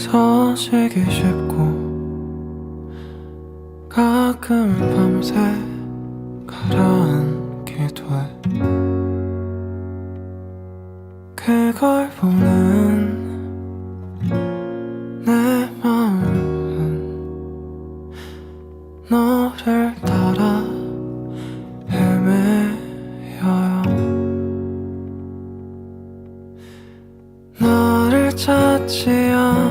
서지기 쉽고 가끔 밤새 가라앉게 돼. 그걸 보는 내 마음은 너를 따라 헤매여요. 나를 찾지 않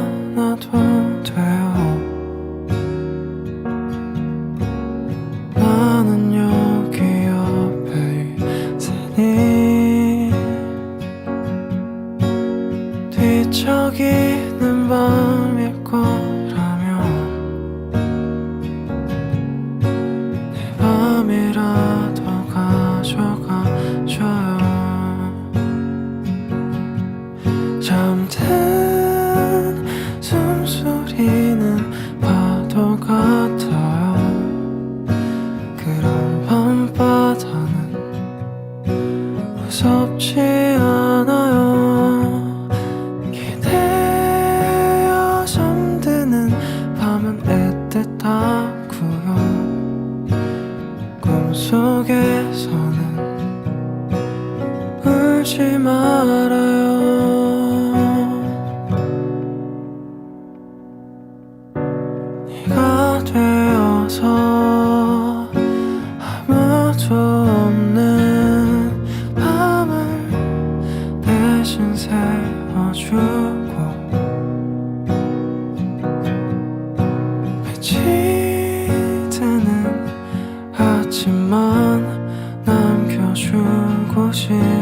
뒤척이는 밤일 거라면 내 밤이라도 가져가줘요. 잠든 숨소리는 파도 같아요. 그런 밤바다는 무섭지 않아요 속에서는 울지 말아요. 네가 되어서 하지만 남겨주고 싶